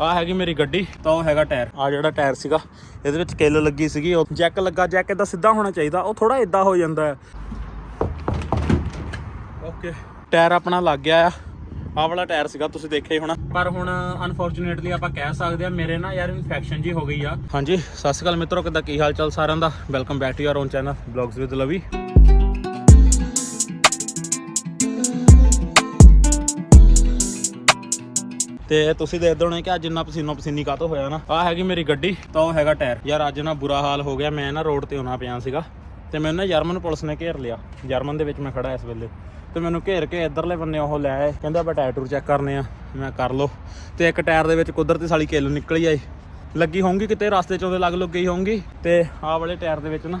ਆ ਹੈਗੀ ਮੇਰੀ ਗੱਡੀ, ਤਾਂ ਉਹ ਹੈਗਾ ਟਾਇਰ। ਆ ਜਿਹੜਾ ਟਾਇਰ ਸੀਗਾ, ਇਹਦੇ ਵਿੱਚ ਕਿੱਲ ਲੱਗੀ ਸੀਗੀ, ਉਹ ਜੈਕ ਲੱਗਾ, ਜੈਕ ਇਦਾਂ ਸਿੱਧਾ ਹੋਣਾ ਚਾਹੀਦਾ, ਉਹ ਥੋੜਾ ਇਦਾਂ ਹੋ ਜਾਂਦਾ ਹੈ। ਓਕੇ ਟਾਇਰ ਆਪਣਾ ਲੱਗ ਗਿਆ ਆ। ਆਹ ਵਾਲਾ ਟਾਇਰ ਸੀਗਾ, ਤੁਸੀਂ ਦੇਖਿਆ ਹੀ ਹੋਣਾ। ਪਰ ਹੁਣ ਅਨਫੋਰਚੂਨੇਟਲੀ ਆਪਾਂ ਕਹਿ ਸਕਦੇ ਆ ਮੇਰੇ ਨਾ ਯਾਰ ਇਨਫੈਕਸ਼ਨ ਜੀ ਹੋ ਗਈ ਆ। ਹਾਂਜੀ, ਸਤਿ ਸ਼੍ਰੀ ਅਕਾਲ ਮਿੱਤਰੋ, ਕਿੱਦਾਂ, ਕੀ ਹਾਲ ਚਾਲ ਸਾਰਿਆਂ ਦਾ? Welcome back to your own channel blogs with Lavi ਤੇ ਤੁਸੀਂ ਦੇਖਦੇ ਹੋਣੇ ਕਿ ਅੱਜ ਇੰਨਾ ਪਸੀਨੋ ਪਸੀਨੀ ਕਾਤੋਂ ਹੋਇਆ ਨਾ। ਆ ਹੈਗੀ ਮੇਰੀ ਗੱਡੀ, ਤਾਂ ਉਹ ਹੈਗਾ ਟਾਇਰ। ਯਾਰ ਅੱਜ ਨਾ ਬੁਰਾ ਹਾਲ ਹੋ ਗਿਆ, ਮੈਂ ਨਾ ਰੋਡ ਤੇ ਆਉਣਾ ਪਿਆ ਸੀਗਾ। ਤੇ ਮੈਨੂੰ ਨਾ ਜਰਮਨ ਪੁਲਿਸ ਨੇ ਘੇਰ ਲਿਆ। ਜਰਮਨ ਦੇ ਵਿੱਚ ਮੈਂ ਖੜਾ ਇਸ ਵੇਲੇ। ਤੇ ਮੈਨੂੰ ਘੇਰ ਕੇ ਇਧਰਲੇ ਬੰਨੇ ਉਹ ਲੈ ਆਏ। ਕਹਿੰਦਾ ਆਪਾਂ ਟਾਇਰ ਟੂਰ ਚੈੱਕ ਕਰਨੇ ਆ। ਮੈਂ ਕਰ ਲੋ ਤੇ ਇੱਕ ਟਾਇਰ ਦੇ ਵਿੱਚ ਕੁਦਰਤੀ ਸਾਲੀ ਕਿੱਲ ਨਿਕਲੀ ਆਈ। ਲੱਗੀ ਹੋਊਗੀ ਕਿਤੇ, ਰਸਤੇ 'ਚੋਂ ਉਹਦੇ ਲੱਗ ਲੁੱਗ ਗਈ ਹੋਊਗੀ। ਤੇ ਆਹ ਵਾਲੇ ਟਾਇਰ ਦੇ ਵਿੱਚ ਨਾ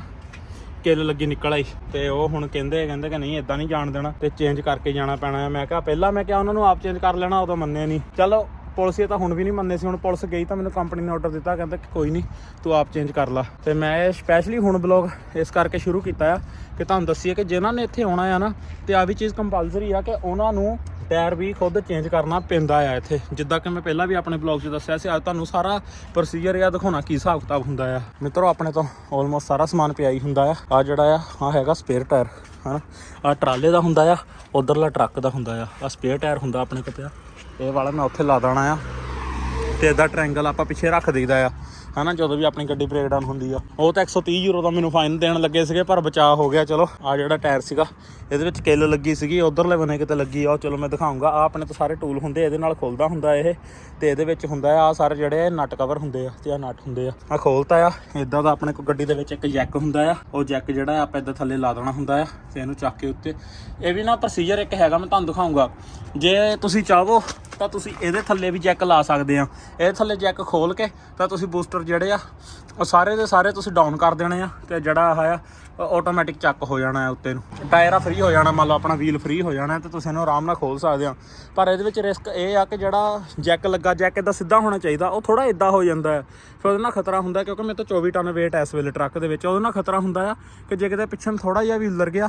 ਕਿੱਲ ਲੱਗੀ ਨਿਕਲ ਆਈ। ਤੇ ਉਹ ਹੁਣ ਕਹਿੰਦੇ ਕਹਿੰਦੇ ਕਿ ਨਹੀਂ ਇਦਾਂ ਨਹੀਂ ਜਾਣ ਦੇਣਾ। ਤੇ ਚੇਂਜ ਕਰਕੇ ਜਾਣਾ ਪੈਣਾ ਹੈ। ਮੈਂ ਕਿਹਾ, ਪਹਿਲਾਂ ਮੈਂ ਕਿਹਾ ਉਹਨਾਂ ਨੂੰ ਆਪ ਚੇਂਜ ਕਰ ਲੈਣਾ, ਉਦੋਂ ਮੰਨੇ ਨਹੀਂ। ਚਲੋ, ਪੁਲਿਸ ਇਹ ਤਾਂ ਹੁਣ ਵੀ ਨਹੀਂ ਮੰਨੇ ਸੀ। ਹੁਣ ਪੁਲਿਸ ਗਈ ਤਾਂ ਮੈਨੂੰ ਕੰਪਨੀ ਨੇ ਆਰਡਰ ਦਿੱਤਾ, ਕਹਿੰਦਾ ਕਿ ਕੋਈ ਨਹੀਂ, ਤੂੰ ਆਪ ਚੇਂਜ ਕਰ ਲਾ। ਤੇ ਮੈਂ ਇਹ ਸਪੈਸ਼ਲੀ ਹੁਣ ਬਲੌਗ ਇਸ ਕਰਕੇ ਸ਼ੁਰੂ ਕੀਤਾ ਆ ਕਿ ਤੁਹਾਨੂੰ ਦੱਸੀਏ ਕਿ ਜਿਨ੍ਹਾਂ ਨੇ ਇੱਥੇ ਆਉਣਾ ਆ ਨਾ, ਤੇ ਆ ਵੀ ਚੀਜ਼ ਕੰਪਲਸਰੀ ਆ ਕਿ ਉਹਨਾਂ ਨੂੰ ਟਾਇਰ ਵੀ ਖੁਦ ਚੇਂਜ ਕਰਨਾ ਪੈਂਦਾ ਆ ਇੱਥੇ। ਜਿੱਦਾਂ ਕਿ ਮੈਂ ਪਹਿਲਾਂ ਵੀ ਆਪਣੇ ਬਲੌਗ 'ਚ ਦੱਸਿਆ ਸੀ, ਅੱਜ ਤੁਹਾਨੂੰ ਸਾਰਾ ਪ੍ਰੋਸੀਜਰ ਆ ਦਿਖਾਉਣਾ ਕੀ ਹਿਸਾਬ ਕਿਤਾਬ ਹੁੰਦਾ ਆ। ਮਿੱਤਰੋ, ਆਪਣੇ ਤੋਂ ਆਲਮੋਸਟ ਸਾਰਾ ਸਮਾਨ ਪਿਆ ਹੀ ਹੁੰਦਾ ਆ। ਆ ਜਿਹੜਾ ਆ ਆ ਹੈਗਾ ਸਪੇਅਰ ਟਾਇਰ ਹਨਾ? ਆ ਟਰਾਲੇ ਦਾ ਹੁੰਦਾ ਆ, ਉਧਰਲਾ ਟਰੱਕ ਦਾ ਹੁੰਦਾ ਆ। ਆ ਸਪੇਅਰ ਟਾਇਰ ਹੁੰਦਾ ਆਪਣੇ ਕੋਲ ਪਿਆ। ਇਹ ਵਾਲਾ ਮੈਂ ਉੱਥੇ ਲਾ ਦੇਣਾ ਆ। ਤੇ ਇਹਦਾ ਟ੍ਰਾਇੰਗਲ ਆਪਾਂ ਪਿੱਛੇ ਰੱਖ ਦਈਦਾ ਆ। ਹਨਾ, ਜਦੋਂ ਵੀ ਆਪਣੀ ਗੱਡੀ ਬ੍ਰੇਕਡਾਊਨ ਹੁੰਦੀ ਆ। ਉਹ ਤਾਂ 130 ਯੂਰੋ ਦਾ ਮੈਨੂੰ ਫਾਈਨ ਦੇਣ ਲੱਗੇ ਸੀਗੇ, ਪਰ ਬਚਾਅ ਹੋ ਗਿਆ, ਚਲੋ। ਆ ਜਿਹੜਾ ਟਾਇਰ ਸੀਗਾ, ਇਹਦੇ ਵਿੱਚ ਕਿੱਲ ਲੱਗੀ ਸੀਗੀ, ਉਧਰਲੇ ਬੰਨੇ ਕਿਤੇ ਲੱਗੀ ਆ, ਉਹ ਚਲੋ ਮੈਂ ਦਿਖਾਉਂਗਾ। ਆ ਆਪਣੇ ਤੋਂ ਸਾਰੇ ਟੂਲ ਹੁੰਦੇ ਇਹਦੇ ਨਾਲ ਖੋਲਦਾ ਹੁੰਦਾ ਇਹ। ਤੇ ਇਹਦੇ ਵਿੱਚ ਹੁੰਦਾ ਆ ਸਾਰੇ ਜਿਹੜੇ ਨਟ ਕਵਰ ਹੁੰਦੇ ਆ, ਤੇ ਆ ਨਟ ਹੁੰਦੇ ਆ। ਆ ਖੋਲਤਾ ਆ ਇਦਾਂ ਦਾ ਆਪਣੇ ਕੋਲ ਗੱਡੀ ਦੇ ਵਿੱਚ ਇੱਕ ਜੈਕ ਹੁੰਦਾ ਆ। ਉਹ ਜੈਕ ਜਿਹੜਾ ਆ, ਆਪਾਂ ਇਦਾਂ ਥੱਲੇ ਲਾ ਦੇਣਾ ਹੁੰਦਾ ਆ, ਤੇ ਇਹਨੂੰ ਚੱਕ ਕੇ ਉੱਤੇ। ਇਹ ਵੀ ਨਾ ਪ੍ਰੋਸੀਜਰ ਇੱਕ ਹੈਗਾ, ਮੈਂ ਤੁਹਾਨੂੰ ਦਿਖਾਉਂਗਾ। ਜੇ ਤੁਸੀਂ ਚਾਹੋ, ਤਾਂ ਤੁਸੀਂ ਇਹਦੇ ਥੱਲੇ ਵੀ ਜੈਕ ਲਾ ਸਕਦੇ ਆ। ਇਹਦੇ ਥੱਲੇ ਜੈਕ ਖੋਲ ਕੇ, ਤਾਂ ਤੁਸੀਂ ਬੂਸਟਰ ਜਿਹੜੇ ਆ, ਉਹ ਸਾਰੇ ਦੇ ਸਾਰੇ ਤੁਸੀਂ ਡਾਊਨ ਕਰ ਦੇਣੇ ਆ ਤੇ ਜਿਹੜਾ ਆਹ ਆ ਆਟੋਮੈਟਿਕ ਚੱਕ ਹੋ ਜਾਣਾ ਹੈ ਉੱਤੇ ਨੂੰ। ਟਾਇਰ ਆ ਫ੍ਰੀ ਹੋ ਜਾਣਾ, ਮੰਨ ਲਓ ਆਪਣਾ ਵੀਲ ਫ੍ਰੀ ਹੋ ਜਾਣਾ ਤੇ ਤੁਸੀਂ ਇਹਨੂੰ ਆਰਾਮ ਨਾਲ ਖੋਲ ਸਕਦੇ ਆ ਪਰ ਇਹਦੇ ਵਿੱਚ ਰਿਸਕ ਇਹ ਆ ਕਿ ਜਿਹੜਾ ਜੈਕ ਲੱਗਾ ਜੈਕ ਇਦਾਂ ਸਿੱਧਾ ਹੋਣਾ ਚਾਹੀਦਾ, ਉਹ ਥੋੜਾ ਇਦਾਂ ਹੋ ਜਾਂਦਾ ਹੈ ਫਿਰ ਉਹਦੇ ਨਾਲ ਖਤਰਾ ਹੁੰਦਾ ਕਿਉਂਕਿ ਮੇਰੇ ਤੋਂ 24 ਟਨ weight ਹੈ ਇਸ ਵੇਲੇ ਟਰੱਕ ਦੇ ਵਿੱਚ, ਉਹਦੇ ਨਾਲ ਖਤਰਾ ਹੁੰਦਾ ਆ ਕਿ ਜੇ ਕਿਤੇ ਪਿੱਛੇ ਥੋੜਾ ਜਿਹਾ ਵੀ ਉਲਰ ਗਿਆ,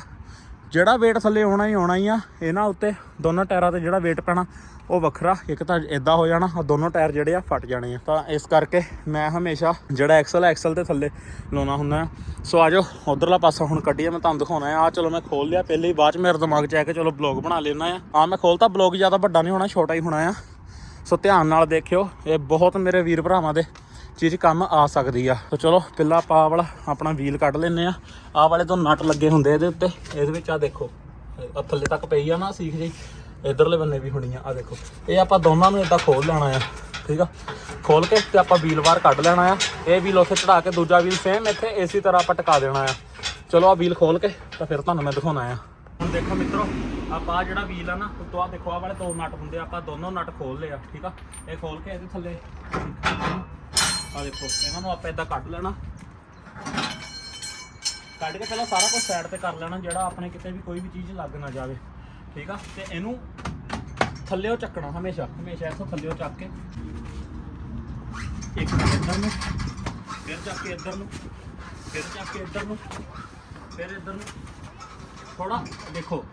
ਜਿਹੜਾ weight ਥੱਲੇ ਆਉਣਾ ਹੀ ਆਉਣਾ ਹੀ ਆ, ਇਹਨਾਂ ਉੱਤੇ ਦੋਨੋਂ ਟਾਇਰਾਂ ਤੇ ਜਿਹੜਾ weight ਪੈਣਾ ਉਹ ਵੱਖਰਾ, ਇੱਕ ਤਾਂ ਇਦਾਂ ਹੋ ਜਾਣਾ ਆ ਦੋਨੋਂ ਟਾਇਰ ਜਿਹੜੇ ਆ ਫਟ ਜਾਣੇ ਆ। ਤਾਂ ਇਸ ਕਰਕੇ ਮੈਂ ਹਮੇਸ਼ਾ ਜਿਹੜਾ ਐਕਸਲ ਐਕਸਲ 'ਤੇ ਥੱਲੇ ਲਾਉਣਾ ਹੁੰਦਾ ਆ। ਸੋ ਆਜੋ ਉਧਰਲਾ ਪਾਸਾ ਹੁਣ ਕੱਢੀਏ, ਮੈਂ ਤੁਹਾਨੂੰ ਦਿਖਾਉਣਾ ਆ। ਚਲੋ ਮੈਂ ਖੋਲ ਲਿਆ, ਪਹਿਲੇ ਹੀ ਬਾਅਦ ਚ ਮੇਰੇ ਦਿਮਾਗ 'ਚ ਆ ਕੇ ਚਲੋ ਬਲੌਗ ਬਣਾ ਲੈਣਾ ਆ। ਆ ਮੈਂ ਖੋਲਤਾ ਬਲੌਗ ਜ਼ਿਆਦਾ ਵੱਡਾ ਨਹੀਂ ਹੋਣਾ, ਛੋਟਾ ਹੀ ਹੋਣਾ ਆ। ਸੋ ਧਿਆਨ ਨਾਲ ਦੇਖਿਓ, ਇਹ ਬਹੁਤ ਮੇਰੇ ਵੀਰ ਭਰਾਵਾਂ ਦੇ ਚੀਜ਼ ਕੰਮ ਆ ਸਕਦੀ ਆ। ਸੋ ਚਲੋ, ਪਹਿਲਾਂ ਆਪਾਂ ਆਹ ਵਾਲਾ, ਆਪਣਾ ਵੀਲ ਕੱਢ ਲੈਨੇ ਆ। ਆਹ ਵਾਲੇ ਤੋਂ ਨਟ ਲੱਗੇ ਹੁੰਦੇ ਇਹਦੇ ਉੱਤੇ, ਇਹਦੇ ਵਿੱਚ ਆ ਦੇਖੋ ਆ ਥੱਲੇ ਤੱਕ ਪਈ ਆ ਨਾ ਸੀਖ ਜੀ ਇਧਰਲੇ ਬੰਨੇ ਵੀ ਹੋਣੀ ਆ ਆ ਦੇਖੋ। ਇਹ ਆਪਾਂ ਦੋਨਾਂ ਨੂੰ ਇਦਾਂ ਖੋਲ ਲੈਣਾ ਆ, ਠੀਕ ਆ? ਖੋਲ ਕੇ ਤੇ ਆਪਾਂ ਵੀਲ ਬਾਹਰ ਕੱਢ ਲੈਣਾ ਆ। ਇਹ ਵੀਲ ਉੱਥੇ ਚੜਾ ਕੇ ਦੂਜਾ ਵੀਲ ਸੇਮ ਇੱਥੇ, ਇਸੇ ਤਰ੍ਹਾਂ ਆਪਾਂ ਟਿਕਾ ਦੇਣਾ ਆ। ਚਲੋ ਆ ਵੀਲ ਖੋਲ ਕੇ ਤਾਂ ਫਿਰ ਤੁਹਾਨੂੰ ਮੈਂ ਦਿਖਾਉਣਾ ਆ। ਹੁਣ ਦੇਖੋ ਮਿੱਤਰੋ, ਆਪਾਂ ਆਹ ਜਿਹੜਾ ਵੀਲ ਆ ਨਾ, ਉੱਤੋਂ ਆ ਦੇਖੋ ਆ ਵਾਲੇ ਦੋ ਨਟ ਹੁੰਦੇ ਆ, ਆਪਾਂ ਦੋਨੋਂ ਨਟ ਖੋਲ ਲਏ ਆ, ਠੀਕ ਆ? ਇਹ ਖੋਲ ਕੇ ਇਹਦੇ ਥੱਲੇ ਆ ਦੇਖੋ, ਇਹਨਾਂ ਨੂੰ ਆਪਾਂ ਇਦਾਂ ਕੱਢ ਲੈਣਾ। ਕੱਢ ਕੇ ਪਹਿਲਾਂ ਸਾਰਾ ਕੁਝ ਸਾਈਡ ਤੇ ਕਰ ਲੈਣਾ, ਜਿਹੜਾ ਆਪਣੇ ਕਿਤੇ ਵੀ ਕੋਈ ਵੀ ਚੀਜ਼ ਲੱਗ ਨਾ ਜਾਵੇ। ਠੀਕ ਆ? ਤੇ ਇਹਨੂੰ ਥੱਲੇੋਂ ਚੱਕਣਾ ਹਮੇਸ਼ਾ। ਹਮੇਸ਼ਾ ਇੱਥੋਂ ਥੱਲੇੋਂ ਚੱਕ ਕੇ। ਇੱਕ ਮਿੰਟ ਇੱਧਰ ਨੂੰ। ਫਿਰ ਚੱਕ ਕੇ ਇੱਧਰ ਨੂੰ। ਫਿਰ ਚੱਕ ਕੇ ਇੱਧਰ ਨੂੰ। ਫਿਰ ਇੱਧਰ ਨੂੰ। ਥੋੜਾ ਦੇਖੋ।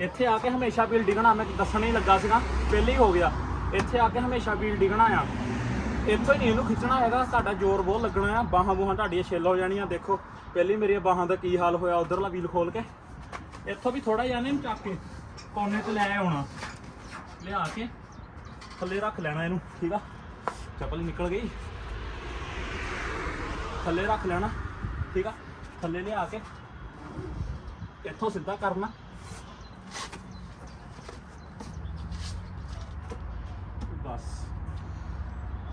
ਇੱਥੇ ਆ ਕੇ ਹਮੇਸ਼ਾ ਵੀਲ ਡਿਗਣਾ ਮੈਂ ਦੱਸਣ ਹੀ ਲੱਗਾ ਸੀਗਾ। ਪਹਿਲੇ ਹੀ ਹੋ ਗਿਆ। ਇੱਥੇ ਆ ਕੇ ਹਮੇਸ਼ਾ ਵੀਲ ਡਿਗਣਾ ਆ। ਇੱਥੋਂ ਹੀ ਨਹੀਂ ਇਹਨੂੰ ਖਿੱਚਣਾ ਹੈਗਾ। ਤੁਹਾਡਾ ਜ਼ੋਰ ਬਹੁਤ ਲੱਗਣਾ ਆ। ਬਾਹਾਂ ਬੂਹਾਂ ਤੁਹਾਡੀਆਂ ਛਿੱਲ ਹੋ ਜਾਣੀਆਂ, ਦੇਖੋ। ਪਹਿਲੀ ਮੇਰੀਆਂ ਬਾਹਾਂ ਦਾ ਕੀ ਹਾਲ ਹੋਇਆ, ਉਧਰਲਾ ਵੀਲ ਖੋਲ ਕੇ। ਇੱਥੋਂ ਵੀ ਥੋੜਾ ਜਿਹਾ ਨੇ ਚੱਕ ਕੇ। ਕੋਨੇ ਤੇ ਲੈ ਆਉਣਾ। ਲਿਆ ਕੇ ਥੱਲੇ ਰੱਖ ਲੈਣਾ ਇਹਨੂੰ, ਠੀਕ ਆ? ਚੱਪਲ ਨਿਕਲ ਗਈ। ਥੱਲੇ ਰੱਖ ਲੈਣਾ, ਠੀਕ ਆ? ਥੱਲੇ ਲਿਆ ਕੇ ਇੱਥੋਂ ਸਿੱਧਾ ਕਰਨਾ। ਬਸ।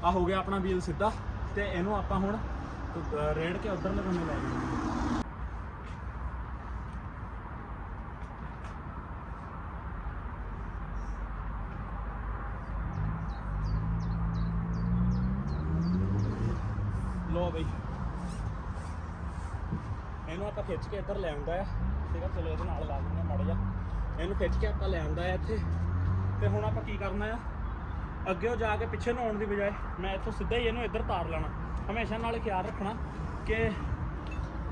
ਆ ਹੋ ਗਿਆ ਆਪਣਾ ਵੀਲ ਸਿੱਧਾ ਤੇ ਇਹਨੂੰ ਆਪਾਂ ਹੁਣ, ਅਹ ਰੇੜ ਕੇ ਉਧਰਲੇ ਬੰਨੇ ਲੈ ਜਾਣਾ। ਲੋ ਬਈ। ਇਹਨੂੰ ਆਪਾਂ ਖਿੱਚ ਕੇ ਇੱਧਰ ਲੈ ਆਉਂਦਾ ਆ ਠੀਕ ਆ, ਚਲੋ ਇਹਦੇ ਨਾਲ ਲਾ ਦਿੰਦੇ ਮੜ ਜਾ ਇਹਨੂੰ ਖਿੱਚ ਕੇ ਆਪਾਂ ਲੈ ਆਉਂਦਾ ਆ ਇੱਥੇ। ਤੇ ਹੁਣ ਆਪਾਂ ਕੀ ਕਰਨਾ ਆ? ਅੱਗੇ ਉਹ ਜਾ ਕੇ ਪਿੱਛੇ ਨੂੰ ਆਉਣ ਦੀ ਬਜਾਏ ਮੈਂ ਇੱਥੋਂ ਸਿੱਧਾ ਹੀ ਇਹਨੂੰ ਇੱਧਰ ਤਾਰ ਲੈਣਾ। ਹਮੇਸ਼ਾ ਨਾਲ ਖਿਆਲ ਰੱਖਣਾ ਕਿ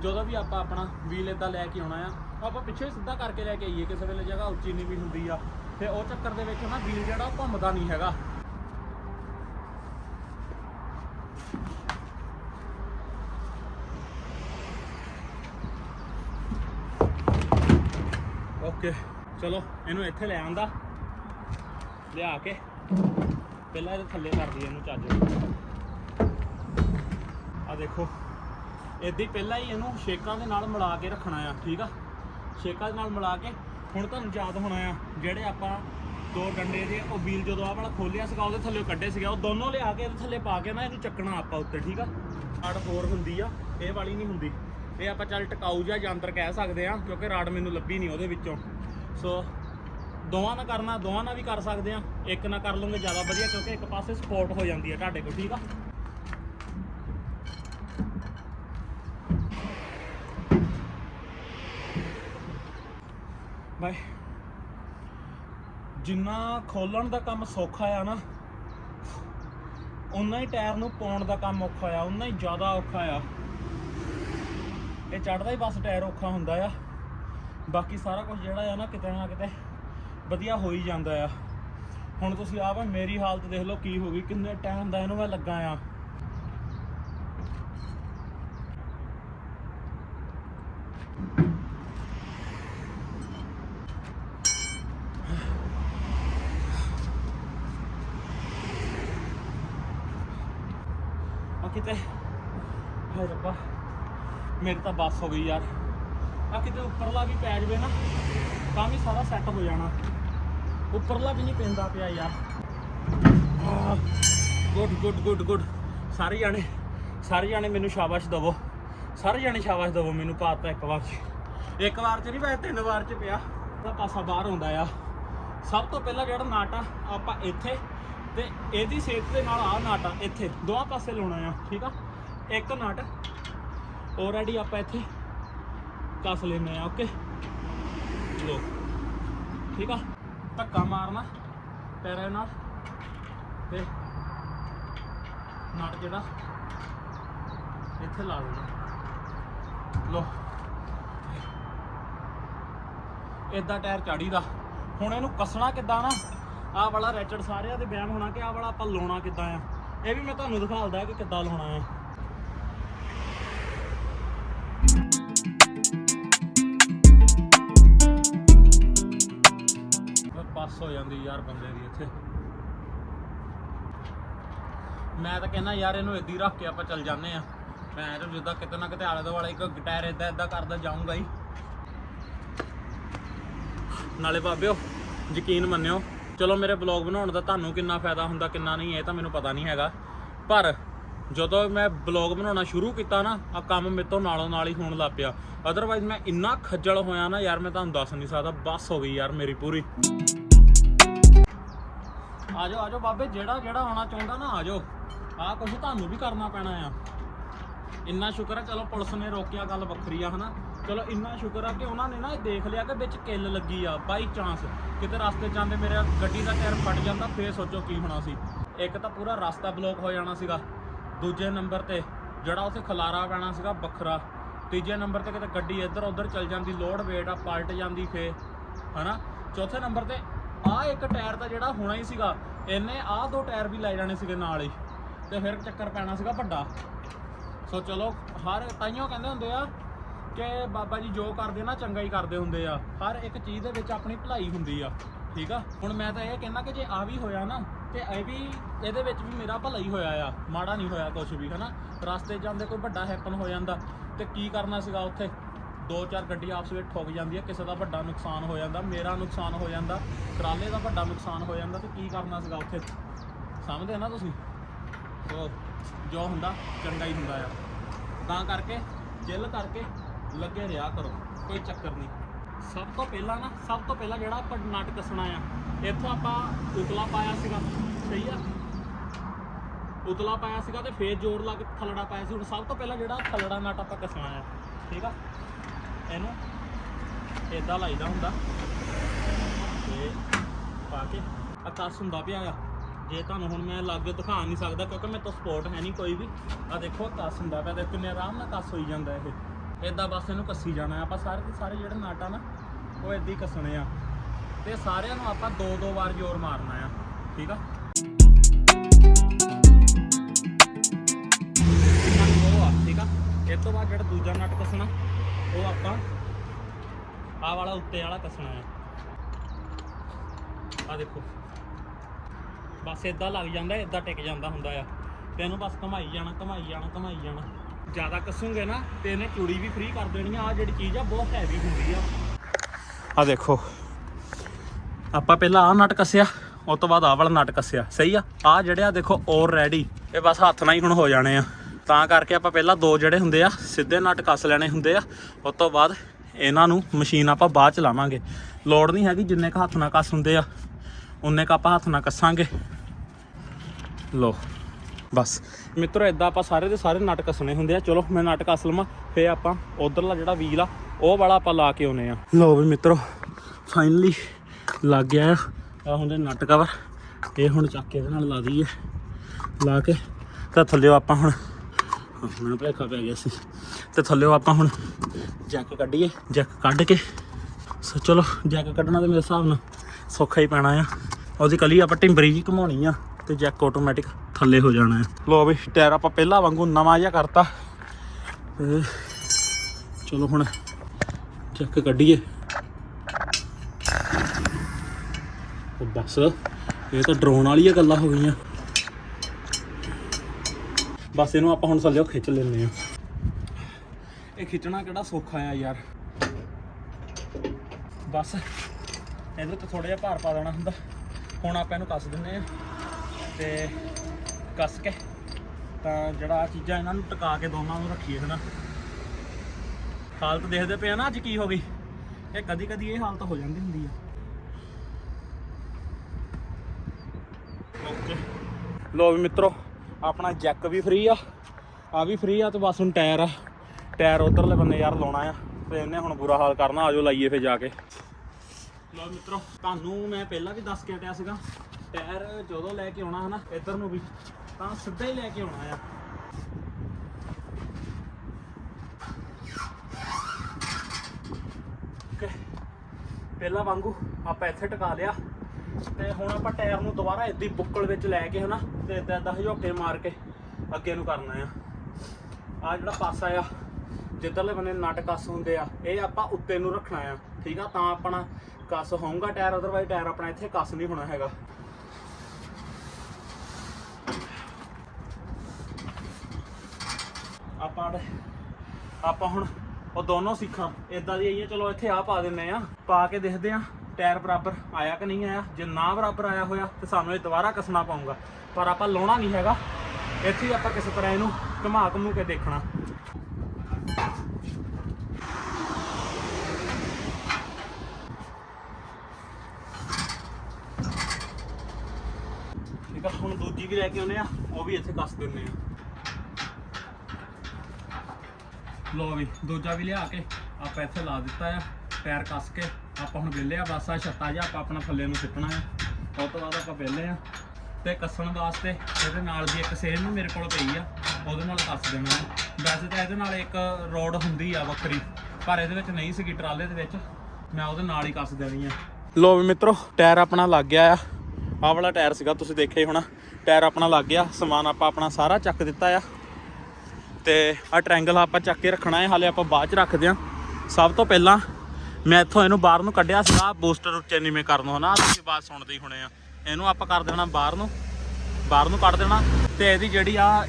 ਜਦੋਂ ਵੀ ਆਪਾਂ ਆਪਣਾ ਵੀਲ ਇਦਾਂ ਲੈ ਕੇ ਆਉਣਾ ਆ, ਆਪਾਂ ਪਿੱਛੇ ਸਿੱਧਾ ਕਰਕੇ ਲੈ ਕੇ ਆਈਏ। ਕਿਸੇ ਵੇਲੇ ਜਗ੍ਹਾ ਉੱਚੀ ਨੀਵੀਂ ਹੁੰਦੀ ਆ। ਤੇ ਉਹ ਚੱਕਰ ਦੇ ਵਿੱਚ ਨਾ ਵੀਲ ਜਿਹੜਾ ਉਹ ਘੁੰਮਦਾ ਨਹੀਂ ਹੈਗਾ। ਓਕੇ ਚਲੋ, ਇਹਨੂੰ ਇੱਥੇ ਲੈ ਆਂਦਾ। ਲਿਆ ਕੇ। ਪਹਿਲਾਂ ਇਹਦੇ ਥੱਲੇ ਕਰ ਦਈਏ ਇਹਨੂੰ ਚੱਜ। ਆ ਦੇਖੋ। ਏਦਾਂ ਪਹਿਲਾਂ ਹੀ ਇਹਨੂੰ ਸ਼ੇਕਾਂ ਦੇ ਨਾਲ ਮਿਲਾ ਕੇ ਰੱਖਣਾ ਆ, ਠੀਕ ਆ? ਸ਼ੇਕਾਂ ਦੇ ਨਾਲ ਮਿਲਾ ਕੇ ਹੁਣ ਤੁਹਾਨੂੰ ਯਾਦ ਹੋਣਾ ਆ, ਜਿਹੜੇ ਆਪਾਂ ਦੋ ਡੰਡੇ ਦੇ ਉਹ ਵੀਲ ਜਦੋਂ ਆਹ ਵਾਲਾ ਖੋਲਿਆ ਸੀਗਾ, ਉਹਦੇ ਥੱਲੇ ਕੱਢੇ ਸੀਗਾ। ਉਹ ਦੋਨੋਂ ਲਿਆ ਕੇ ਇਹਦੇ ਥੱਲੇ ਪਾ ਕੇ ਨਾ ਇਹਨੂੰ ਚੱਕਣਾ ਆਪਾਂ ਉੱਤੇ, ਠੀਕ ਆ? ਰਾਡ ਹੋਰ ਹੁੰਦੀ ਆ, ਇਹ ਵਾਲੀ ਨਹੀਂ ਹੁੰਦੀ। ਇਹ ਆਪਾਂ ਚੱਲ ਟਿਕਾਊ ਜਾਂ ਯੰਤਰ ਕਹਿ ਸਕਦੇ ਆ, ਕਿਉਂਕਿ ਰਾਡ ਮੈਨੂੰ ਲੱਭੀ ਨਹੀਂ ਉਹਦੇ ਵਿੱਚੋਂ। ਸੋ ਦੋਵਾਂ ਨਾਲ ਕਰਨਾ, ਦੋਵਾਂ ਨਾਲ ਵੀ ਕਰ ਸਕਦੇ ਆ। ਇੱਕ ਨਾਲ ਕਰ ਲਓਗੇ ਜ਼ਿਆਦਾ ਵਧੀਆ, ਕਿਉਂਕਿ ਇੱਕ ਪਾਸੇ ਸਪੋਰਟ ਹੋ ਜਾਂਦੀ ਹੈ ਤੁਹਾਡੇ ਕੋਲ, ਠੀਕ ਆ? ਬਾਈ, ਜਿੰਨਾ ਖੋਲਣ ਦਾ ਕੰਮ ਸੌਖਾ ਆ ਨਾ ਉਨਾ ਹੀ ਟਾਇਰ ਨੂੰ ਪਾਉਣ ਦਾ ਕੰਮ ਔਖਾ ਆ ਉਨਾ ਹੀ ਜ਼ਿਆਦਾ ਔਖਾ ਆ। ਇਹ ਚੜਦਾ ਹੀ ਬਸ ਟਾਇਰ ਔਖਾ ਹੁੰਦਾ ਆ। ਬਾਕੀ ਸਾਰਾ ਕੁਝ ਜਿਹੜਾ ਆ ਨਾ ਕਿਤੇ ਨਾ ਕਿਤੇ ਵਧੀਆ ਹੋ ਹੀ ਜਾਂਦਾ ਆ। ਹੁਣ ਤੁਸੀਂ ਆਪ ਮੇਰੀ ਹਾਲਤ ਦੇਖ ਲਓ ਕੀ ਹੋ ਗਈ, ਕਿੰਨੇ ਟਾਈਮ ਦਾ ਇਹਨੂੰ ਮੈਂ ਲੱਗਾ ਆ। ਆ ਕਿਤੇ, ਹਾਏ ਰੱਬਾ, ਮੇਰੀ ਤਾਂ ਬੱਸ ਹੋ ਗਈ ਯਾਰ। ਆ ਕਿਤੇ ਉੱਪਰਲਾ ਵੀ ਪੈ ਜਵੇ ਨਾ, ਤਾਂ ਵੀ ਸਾਰਾ ਸੈੱਟ ਹੋ ਜਾਣਾ। ਉੱਪਰਲਾ ਵੀ ਨਹੀਂ ਪੈਂਦਾ ਪਿਆ ਯਾਰ। ਗੁੱਡ ਗੁੱਡ ਗੁੱਡ ਗੁੱਡ ਸਾਰੇ ਜਾਣੇ ਸਾਰੇ ਜਾਣੇ ਮੈਨੂੰ ਸ਼ਾਬਾਸ਼ ਦਵੋ। ਸਾਰੇ ਜਾਣੇ ਸ਼ਾਬਾਸ਼ ਦਵੋ ਮੈਨੂੰ ਪਾਤਾ ਇੱਕ ਵਾਰ ਚ। ਇੱਕ ਵਾਰ ਚ ਨਹੀਂ, ਵੈਸੇ ਤਿੰਨ ਵਾਰ ਚ ਪਿਆ। ਦਾ ਪਾਸਾ ਬਾਹਰ ਹੁੰਦਾ ਆ। ਸਭ ਤੋਂ ਪਹਿਲਾਂ ਜਿਹੜਾ ਨਾਟ ਆ, ਆਪਾਂ ਇੱਥੇ ਤੇ ਇਹਦੀ ਸੇਤ ਦੇ ਨਾਲ ਆਹ ਨਾਟ ਆ, ਇੱਥੇ। ਦੋਹਾਂ ਪਾਸੇ ਲਾਉਣਾ ਆ, ਠੀਕ ਆ? ਇੱਕ ਨਾਟ। ਆਲਰੇਡੀ ਆਪਾਂ ਇੱਥੇ ਕੱਸ ਲੈਨੇ ਆ ਓਕੇ ਲੋ ਠੀਕ ਆ? ਧੱਕਾ ਮਾਰਨਾ ਪੈਰਾਂ ਨਾਲ ਤੇ ਨਟ ਜਿਹੜਾ ਇੱਥੇ ਲਾ ਦੇਣਾ। ਲੋ ਇਦਾਂ ਟਾਇਰ ਚਾੜੀਦਾ। ਹੁਣ ਇਹਨੂੰ ਕੱਸਣਾ ਕਿੱਦਾਂ ਨਾ? ਆਹ ਵਾਲਾ ਰੈਚਡ ਸਾਰਿਆਂ ਦੇ ਬਿਆਨ ਹੋਣਾ ਕਿ ਆਹ ਵਾਲਾ ਆਪਾਂ ਲਾਉਣਾ ਕਿੱਦਾਂ ਆ? ਇਹ ਵੀ ਮੈਂ ਤੁਹਾਨੂੰ ਦਿਖਾਲਦਾ ਕਿ ਕਿੱਦਾਂ ਲਾਉਣਾ ਆ। ਮੈਂ ਹੋ ਜਾਂਦੀ ਯਾਰ ਬੰਦੇ ਦੀ ਇੱਥੇ। ਮੈਂ ਤਾਂ ਕਹਿੰਦਾ ਯਾਰ ਇਹਨੂੰ ਇੱਦੀ ਰੱਖ ਕੇ ਆਪਾਂ ਚੱਲ ਜਾਂਦੇ ਆ ਮੈਂ ਤਾਂ ਜਿੱਦਾਂ ਕਿਤੇ ਨਾ ਕਿਤੇ ਆਲੇ ਦੁਆਲੇ ਇੱਕ ਟਾਇਰ ਇਦਾਂ ਇਦਾਂ ਕਰਦਾ ਜਾਊਂਗਾ ਹੀ। ਨਾਲੇ ਬਾਬਿਓ, ਯਕੀਨ ਮੰਨਿਓ, ਚਲੋ ਮੇਰੇ ਬਲੌਗ ਬਣਾਉਣ ਦਾ ਤੁਹਾਨੂੰ ਕਿੰਨਾ ਫਾਇਦਾ ਹੁੰਦਾ, ਕਿੰਨਾ ਨਹੀਂ, ਇਹ ਤਾਂ ਮੈਨੂੰ ਪਤਾ ਨਹੀਂ ਹੈਗਾ। ਪਰ ਜਦੋਂ ਮੈਂ ਬਲੌਗ ਬਣਾਉਣਾ ਸ਼ੁਰੂ ਕੀਤਾ ਨਾ ਆ ਕੰਮ ਮੇਰੇ ਤੋਂ ਨਾਲੋਂ ਨਾਲ ਹੀ ਹੋਣ ਲੱਗ ਪਿਆ। ਅਦਰਵਾਈਜ਼ ਮੈਂ ਇੰਨਾ ਖੱਜਲ ਹੋਇਆ ਨਾ, ਯਾਰ ਮੈਂ ਤੁਹਾਨੂੰ ਦੱਸ ਨਹੀਂ ਸਕਦਾ, ਬਸ ਹੋ ਗਈ ਯਾਰ ਮੇਰੀ ਪੂਰੀ। ਆਜੋ ਆਜੋ ਬਾਬੇ, ਜਿਹੜਾ ਜਿਹੜਾ ਆਉਣਾ ਚਾਹੁੰਦਾ ਨਾ ਆਜੋ। ਆ ਕੁਝ ਤੁਹਾਨੂੰ ਵੀ ਕਰਨਾ ਪੈਣਾ ਆ। ਇੰਨਾ ਸ਼ੁਕਰ ਆ, ਚਲੋ ਪੁਲਿਸ ਨੇ ਰੋਕਿਆ ਗੱਲ ਵੱਖਰੀ ਆ, ਹਨਾ। ਚਲੋ ਇੰਨਾ ਸ਼ੁਕਰ ਆ ਕਿ ਉਹਨਾਂ ਨੇ ਨਾ ਇਹ ਦੇਖ ਲਿਆ ਕਿ ਵਿੱਚ ਕਿੱਲ ਲੱਗੀ ਆ ਬਾਈ ਚਾਂਸ ਕਿਤੇ ਰਸਤੇ ਜਾਂਦੇ ਮੇਰੇ ਗੱਡੀ ਦਾ ਟਾਇਰ ਫਟ ਜਾਂਦਾ, ਫੇਰ ਸੋਚੋ ਕੀ ਹੋਣਾ ਸੀ। ਇੱਕ ਤਾਂ ਪੂਰਾ ਰਸਤਾ ਬਲੌਕ ਹੋ ਜਾਣਾ ਸੀਗਾ। ਦੂਜੇ ਨੰਬਰ ਤੇ ਜਿਹੜਾ ਉੱਥੇ ਖਲਾਰਾ ਪੈਣਾ ਸੀਗਾ, ਵੱਖਰਾ। ਤੀਜੇ ਨੰਬਰ ਤੇ ਕਿਤੇ ਗੱਡੀ ਇੱਧਰ ਉੱਧਰ ਚੱਲ ਜਾਂਦੀ, ਲੋਡ ਵੇਟ ਆ, ਪਲਟ ਜਾਂਦੀ ਫੇ ਹਨਾ। ਚੌਥੇ ਨੰਬਰ ਤੇ ਆਹ ਇੱਕ ਟਾਇਰ ਤਾਂ ਜਿਹੜਾ ਹੋਣਾ ਹੀ ਸੀਗਾ, ਇਹਨੇ ਆਹ ਦੋ ਟਾਇਰ ਵੀ ਲੈ ਜਾਣੇ ਸੀਗੇ ਨਾਲ ਹੀ, ਤੇ ਫਿਰ ਚੱਕਰ ਪੈਣਾ ਸੀਗਾ ਵੱਡਾ। ਸੋ ਚਲੋ, ਹਰ ਤਾਈਓ ਕਹਿੰਦੇ ਹੁੰਦੇ ਆ ਕਿ ਬਾਬਾ ਜੀ ਜੋ ਕਰਦੇ ਨਾ, ਚੰਗਾ ਹੀ ਕਰਦੇ ਹੁੰਦੇ ਆ। ਹਰ ਇੱਕ ਚੀਜ਼ ਦੇ ਵਿੱਚ ਆਪਣੀ ਭਲਾਈ ਹੁੰਦੀ ਆ, ਠੀਕ ਆ? ਹੁਣ ਮੈਂ ਤਾਂ ਇਹ ਕਹਿੰਦਾ ਕਿ ਜੇ ਆ ਵੀ ਹੋਇਆ ਨਾ, ਤੇ ਇਹ ਵੀ, ਇਹਦੇ ਵਿੱਚ ਵੀ ਮੇਰਾ ਭਲਾ ਹੀ ਹੋਇਆ ਆ, ਮਾੜਾ ਨਹੀਂ ਹੋਇਆ ਕੁਝ ਵੀ, ਹਨਾ? ਰਸਤੇ ਜਾਂਦੇ ਕੋਈ ਵੱਡਾ ਹੈਪਨ ਹੋ ਜਾਂਦਾ, ਤੇ ਕੀ ਕਰਨਾ ਸੀਗਾ ਉੱਥੇ? ਦੋ ਚਾਰ ਗੱਡੀਆਂ ਆਪਸ ਵਿੱਚ ਠੁੱਕ ਜਾਂਦੀਆਂ, ਕਿਸੇ ਦਾ ਵੱਡਾ ਨੁਕਸਾਨ ਹੋ ਜਾਂਦਾ, ਮੇਰਾ ਨੁਕਸਾਨ ਹੋ ਜਾਂਦਾ, ਟਰਾਲੇ ਦਾ ਵੱਡਾ ਨੁਕਸਾਨ ਹੋ ਜਾਂਦਾ, ਤੇ ਕੀ ਕਰਨਾ ਸੀਗਾ ਉੱਥੇ? ਸਮਝਦੇ ਨਾ ਤੁਸੀਂ? ਸੋ, ਜੋ ਹੁੰਦਾ, ਚੰਗਾ ਹੀ ਹੁੰਦਾ ਆ। ਤਾਂ ਕਰਕੇ, ਜਿੱਲ ਕਰਕੇ ਲੱਗੇ ਰਿਹਾ ਕਰੋ, ਕੋਈ ਚੱਕਰ ਨਹੀਂ। ਸਭ ਤੋਂ ਪਹਿਲਾਂ ਨਾ, ਸਭ ਤੋਂ ਪਹਿਲਾਂ ਜਿਹੜਾ ਆਪਾਂ ਨਟ ਕੱਸਣਾ ਆ, ਇੱਥੋਂ ਆਪਾਂ ਉਤਲਾ ਪਾਇਆ ਸੀਗਾ, ਸਹੀ ਆ? ਉਤਲਾ ਪਾਇਆ ਸੀਗਾ ਤੇ ਫੇਰ ਜ਼ੋਰ ਲਾ ਕੇ ਥਲੜਾ ਪਾਇਆ ਸੀ। ਹੁਣ ਸਭ ਤੋਂ ਪਹਿਲਾਂ ਜਿਹੜਾ ਥਲੜਾ ਨਟ ਆਪਾਂ ਕੱਸਣਾ ਆ, ਠੀਕ ਆ? ਇਹਨੂੰ ਏਦਾਂ ਲਾਈਦਾ ਹੁੰਦਾ ਤੇ ਪਾ ਕੇ। ਆ ਕੱਸ ਹੁੰਦਾ ਪਿਆ ਆ। ਜੇ ਤੁਹਾਨੂੰ ਹੁਣ ਮੈਂ ਲਾਗੇ ਦਿਖਾ ਨਹੀਂ ਸਕਦਾ ਕਿਉਂਕਿ ਮੇਰੇ ਤੋਂ ਸਪੋਰਟ ਹੈ ਨਹੀਂ ਕੋਈ ਵੀ। ਆ ਦੇਖੋ ਕੱਸ ਹੁੰਦਾ ਪਿਆ ਤੇ ਕਿੰਨੇ ਆਰਾਮ ਨਾਲ ਕੱਸ ਹੋਈ ਜਾਂਦਾ ਇਹ। ਏਦਾਂ ਬਸ ਇਹਨੂੰ ਕੱਸੀ ਜਾਣਾ ਆਪਾਂ ਸਾਰੇ ਦੇ ਸਾਰੇ ਜਿਹੜੇ ਨਾਟ ਆ ਨਾ, ਉਹ ਏਦਾਂ ਹੀ ਕੱਸਣੇ ਆ। ਤੇ ਸਾਰਿਆਂ ਨੂੰ ਆਪਾਂ ਦੋ ਦੋ ਵਾਰ ਜ਼ੋਰ ਮਾਰਨਾ ਆ। ਠੀਕ ਆ? ਆ ਠੀਕ ਆ ਇਸ ਤੋਂ ਬਾਅਦ ਜਿਹੜਾ ਦੂਜਾ ਨਟ ਕੱਸਣਾ ਉਹ ਆਪਾਂ ਆਹ ਵਾਲਾ ਉੱਤੇ ਵਾਲਾ ਕੱਸਣਾ ਆ ਆ ਦੇਖੋ। ਬਸ ਇਦਾਂ ਲੱਗ ਜਾਂਦਾ ਇਦਾਂ ਟਿਕ ਜਾਂਦਾ ਹੁੰਦਾ ਆ। ਤੇ ਇਹਨੂੰ ਬਸ ਘਮਾਈ ਜਾਣਾ ਘਮਾਈ ਜਾਣਾ ਘਮਾਈ ਜਾਣਾ। ਜ਼ਿਆਦਾ ਕੱਸੂਗੇ ਨਾ ਤੇ ਇਹਨੇ ਚੂੜੀ ਵੀ ਫ੍ਰੀ ਕਰ ਦੇਣੀ ਆ। ਆਹ ਜਿਹੜੀ ਚੀਜ਼ ਆ, ਬਹੁਤ ਹੈਵੀ ਹੁੰਦੀ ਆ। ਆ ਦੇਖੋ। ਆਪਾਂ ਪਹਿਲਾਂ ਆਹ ਨਟ ਕੱਸਿਆ ਉਸ ਤੋਂ ਬਾਅਦ ਆਹ ਵਾਲਾ ਨਟ ਕੱਸਿਆ। ਸਹੀ ਆ? ਆਹ ਜਿਹੜੇ ਆ ਦੇਖੋ ਆਲਰੇਡੀ ਇਹ ਬਸ ਹੱਥ ਨਾਲ ਹੀ ਹੁਣ ਹੋ ਜਾਣੇ ਆ। ਤਾਂ ਕਰਕੇ ਆਪਾਂ ਪਹਿਲਾਂ ਦੋ ਜਿਹੜੇ ਹੁੰਦੇ ਆ, ਸਿੱਧੇ ਨਟ ਕੱਸ ਲੈਣੇ ਹੁੰਦੇ ਆ। ਉਸ ਤੋਂ ਬਾਅਦ ਇਹਨਾਂ ਨੂੰ ਮਸ਼ੀਨ ਆਪਾਂ ਬਾਅਦ ਚ ਲਾਵਾਂਗੇ। ਲੋੜ ਨਹੀਂ ਹੈਗੀ ਜਿੰਨੇ ਕ ਹੱਥ ਨਾਲ ਕੱਸ ਹੁੰਦੇ ਆ, ਉਨੇ ਕ ਆਪਾਂ ਹੱਥ ਨਾਲ ਕੱਸਾਂਗੇ। ਲੋ ਬਸ। ਮਿੱਤਰੋ ਇਦਾਂ ਆਪਾਂ ਸਾਰੇ ਦੇ ਸਾਰੇ ਨਟ ਕੱਸਣੇ ਹੁੰਦੇ ਆ। ਚਲੋ, ਮੈਂ ਨਟ ਕੱਸ ਲਵਾਂ, ਫੇਰ ਆਪਾਂ ਉਧਰਲਾ ਜਿਹੜਾ ਵੀਲ ਆ, ਉਹ ਵਾਲਾ ਆਪਾਂ ਲਾ ਕੇ ਆਉਨੇ ਆ। ਲੋ ਵੀ ਮਿੱਤਰੋ ਫਾਈਨਲੀ ਲੱਗ ਗਿਆ ਆ। ਹੁੰਦੇ ਨਟ ਕਵਰ ਇਹ ਹੁਣ ਚੱਕ ਕੇ ਇਹਦੇ ਨਾਲ ਲਾ ਦਈਏ। ਲਾ ਕੇ, ਤਾਂ ਥੱਲਿਓ ਆਪਾਂ ਹੁਣ ਮੈਨੂੰ ਭਲੇਖਾ ਪੈ ਗਿਆ ਸੀ। ਤੇ ਥੱਲਿਓ ਆਪਾਂ ਹੁਣ ਜੈਕ ਕੱਢੀਏ, ਜੈਕ ਕੱਢ ਕੇ। ਸੋ ਚਲੋ, ਜੈਕ ਕੱਢਣਾ ਤੇ ਮੇਰੇ ਹਿਸਾਬ ਨਾਲ ਸੌਖਾ ਹੀ ਪੈਣਾ ਆ। ਉਹਦੀ ਕਲੀ ਆਪਾਂ ਟਿੰਬਰੀ ਜੀ ਘਮਾਉਣੀ ਆ ਤੇ ਜੈਕ ਆਟੋਮੈਟਿਕ ਥੱਲੇ ਹੋ ਜਾਣਾ ਆ। ਲੋ ਵੀ, ਟਾਇਰ ਆਪਾਂ ਪਹਿਲਾਂ ਵਾਂਗੂ ਨਵਾਂ ਜਿਹਾ ਕਰਤਾ। ਤੇ ਚਲੋ ਹੁਣ ਜੈਕ ਕੱਢੀਏ। ਬਸ, ਇਹ ਤਾਂ ਡਰੋਨ ਵਾਲੀਆਂ ਗੱਲਾਂ ਹੋ ਗਈਆਂ। ਬਸ ਇਹਨੂੰ ਆਪਾਂ ਹੁਣ ਥੱਲੇ ਖਿੱਚ ਲੈਂਦੇ ਆ ਇਹ ਖਿੱਚਣਾ ਕਿਹੜਾ ਸੌਖਾ ਆ ਯਾਰ। ਬਸ, ਇਹਦੇ ਤੇ ਥੋੜਾ ਜਿਹਾ ਭਾਰ ਪਾ ਦੇਣਾ ਹੁੰਦਾ। ਹੁਣ ਆਪਾਂ ਇਹਨੂੰ ਕੱਸ ਦਿੰਨੇ ਆ ਤੇ ਕੱਸ ਕੇ ਤਾਂ ਜਿਹੜਾ ਆ ਚੀਜ਼ਾਂ ਇਹਨਾਂ ਨੂੰ ਟਿਕਾ ਕੇ ਦੋਨਾਂ ਨੂੰ ਰੱਖੀਏ ਹਨਾ। ਹਾਲਤ ਦੇਖਦੇ ਪਏ ਆ ਨਾ ਅੱਜ ਕੀ ਹੋ ਗਈ। ਇਹ ਕਦੀ ਕਦੀ ਇਹ ਹਾਲਤ ਹੋ ਜਾਂਦੀ ਹੁੰਦੀ ਆ। ਓਕੇ। ਲੋ ਵੀ ਮਿੱਤਰੋ ਆਪਣਾ ਜੈਕ ਵੀ ਫ੍ਰੀ ਆ। ਆ ਵੀ ਫ੍ਰੀ ਆ ਤੇ ਬਸ ਹੁਣ ਟਾਇਰ ਆ। ਟਾਇਰ ਉਧਰਲੇ ਬੰਨੇ ਯਾਰ ਲਾਉਣਾ ਆ। ਤੇ ਇਹਨੇ ਹੁਣ ਬੁਰਾ ਹਾਲ ਕਰਨਾ, ਆਜੋ ਲਾਈਏ ਫੇ ਜਾ ਕੇ। ਲੋ ਮਿੱਤਰੋ, ਤੁਹਾਨੂੰ ਮੈਂ ਪਹਿਲਾਂ ਵੀ ਦੱਸ ਕੇ ਹਟਿਆ ਸੀਗਾ। ਟਾਇਰ ਜਦੋਂ ਲੈ ਕੇ ਆਉਣਾ ਹਨਾ, ਇੱਧਰ ਨੂੰ ਵੀ, ਤਾਂ ਸਿੱਧਾ ਹੀ ਲੈ ਕੇ ਆਉਣਾ ਆ। ਪਹਿਲਾਂ ਵਾਂਗੂ ਆਪਾਂ ਇੱਥੇ ਟਿਕਾ ਲਿਆ। ਤੇ ਹੁਣ ਆਪਾਂ ਟਾਇਰ ਨੂੰ ਦੁਬਾਰਾ ਇਦਾਂ ਬੁੱਕਲ ਵਿੱਚ ਲੈ ਕੇ ਹਨਾ, ਤੇ ਇਦਾਂ ਇਦਾਂ ਹਜੋਕੇ ਮਾਰ ਕੇ ਅੱਗੇ ਨੂੰ ਕਰਨਾ ਆ। ਆ ਜਿਹੜਾ ਪਾਸਾ ਆ, ਜਿੱਧਰਲੇ ਬੰਨੇ ਨਟ ਕੱਸ ਹੁੰਦੇ ਆ, ਇਹ ਆਪਾਂ ਉੱਤੇ ਨੂੰ ਰੱਖਣਾ ਆ, ਠੀਕ ਆ? ਤਾਂ ਆਪਣਾ ਕੱਸ ਹੋਊਗਾ ਟਾਇਰ ਅਦਰਵਾਈਜ਼ ਟਾਇਰ ਆਪਣਾ ਇੱਥੇ ਕੱਸ ਨਹੀਂ ਹੋਣਾ ਹੈਗਾ। ਆਪਾਂ ਆਪਾਂ ਹੁਣ ਉਹ ਦੋਨੋਂ ਸਿੱਖਾਂ ਇਦਾਂ ਦੀ ਆਈਆਂ, ਚਲੋ ਇੱਥੇ ਆ ਪਾ ਦਿੰਨੇ ਆ, ਪਾ ਕੇ ਦੇਖਦੇ ਆ। ਟਾਇਰ ਬਰਾਬਰ ਆਇਆ ਕਿ ਨਹੀਂ ਆਇਆ? ਜੇ ਨਾ ਬਰਾਬਰ ਆਇਆ ਹੋਇਆ, ਤੇ ਸਾਨੂੰ ਇਹ ਦੁਬਾਰਾ ਕੱਸਣਾ ਪਊਗਾ। ਪਰ ਆਪਾਂ ਲਾਉਣਾ ਨਹੀਂ ਹੈਗਾ। ਇੱਥੇ ਆਪਾਂ ਕਿਸੇ ਤਰ੍ਹਾਂ ਇਹਨੂੰ ਘੁਮਾ ਘਮੂ ਕੇ ਦੇਖਣਾ। ਠੀਕ ਆ, ਹੁਣ ਦੂਜੀ ਵੀ ਲੈ ਕੇ ਆਉਨੇ ਆ, ਉਹ ਵੀ ਇੱਥੇ ਕੱਸ ਦਿੰਨੇ ਆ। ਲੋ ਵੀ, ਦੂਜਾ ਵੀ ਲਿਆ ਕੇ ਆਪਾਂ ਇੱਥੇ ਲਾ ਦਿੱਤਾ ਆ ਪੈਰ ਕੱਸ ਕੇ। ਆਪਾਂ ਹੁਣ ਵਿਹਲੇ ਆ, ਬਸ ਆ ਛੱਤਾ ਜਿਹਾ ਆਪਾਂ ਆਪਣਾ ਥੱਲੇ ਨੂੰ ਸਿੱਟਣਾ ਆ। ਉਹ ਤੋਂ ਬਾਅਦ ਆਪਾਂ ਵਿਹਲੇ ਆ ਤੇ ਕੱਸਣ ਵਾਸਤੇ ਇਹਦੇ ਨਾਲ ਦੀ ਇੱਕ ਸੇਲ ਨੂੰ ਮੇਰੇ ਕੋਲ ਪਈ ਆ, ਉਹਦੇ ਨਾਲ ਕੱਸ ਦੇਣਾ ਆ। ਵੈਸੇ ਤਾਂ ਇਹਦੇ ਨਾਲ ਇੱਕ ਰੋਡ ਹੁੰਦੀ ਆ ਵੱਖਰੀ, ਪਰ ਇਹਦੇ ਵਿੱਚ ਨਹੀਂ ਸੀਗੀ ਟਰਾਲੇ ਦੇ ਵਿੱਚ, ਮੈਂ ਉਹਦੇ ਨਾਲ ਹੀ ਕੱਸ ਦੇਣੀ ਆ। ਲੋ ਵੀ ਮਿੱਤਰੋ, ਟਾਇਰ ਆਪਣਾ ਲੱਗ ਗਿਆ ਆ। ਆਹ ਵਾਲਾ ਟਾਇਰ ਸੀਗਾ, ਤੁਸੀਂ ਦੇਖਿਆ ਹੀ ਹੋਣਾ। ਟਾਇਰ ਆਪਣਾ ਲੱਗ ਗਿਆ, ਸਮਾਨ ਆਪਾਂ ਆਪਣਾ ਸਾਰਾ ਚੱਕ ਦਿੱਤਾ ਆ। ਤੇ ਆ ਟ੍ਰਾਇੰਗਲ ਆਪਾਂ ਚੱਕ ਕੇ ਰੱਖਣਾ ਹੈ ਹਾਲੇ ਆਪਾਂ ਬਾਅਦ ਚ ਰੱਖਦੇ ਹਾਂ ਸਭ ਤੋਂ ਪਹਿਲਾਂ ਮੈਂ ਇੱਥੋਂ ਇਹਨੂੰ ਬਾਹਰ ਨੂੰ ਕੱਢਿਆ ਸੀਗਾ ਬੂਸਟਰ ਉੱਚੇ ਨੀਵੇਂ ਕਰਨ ਨੂੰ ਹਨਾ, ਆਹ ਤੁਸੀਂ ਆਵਾਜ਼ ਸੁਣਦੇ ਹੀ ਹੋਣੇ ਆ। ਇਹਨੂੰ ਆਪਾਂ ਕਰ ਦੇਣਾ ਬਾਹਰ ਨੂੰ ਬਾਹਰ ਨੂੰ ਕੱਢ ਦੇਣਾ ਤੇ ਇਹਦੀ ਜਿਹੜੀ ਆ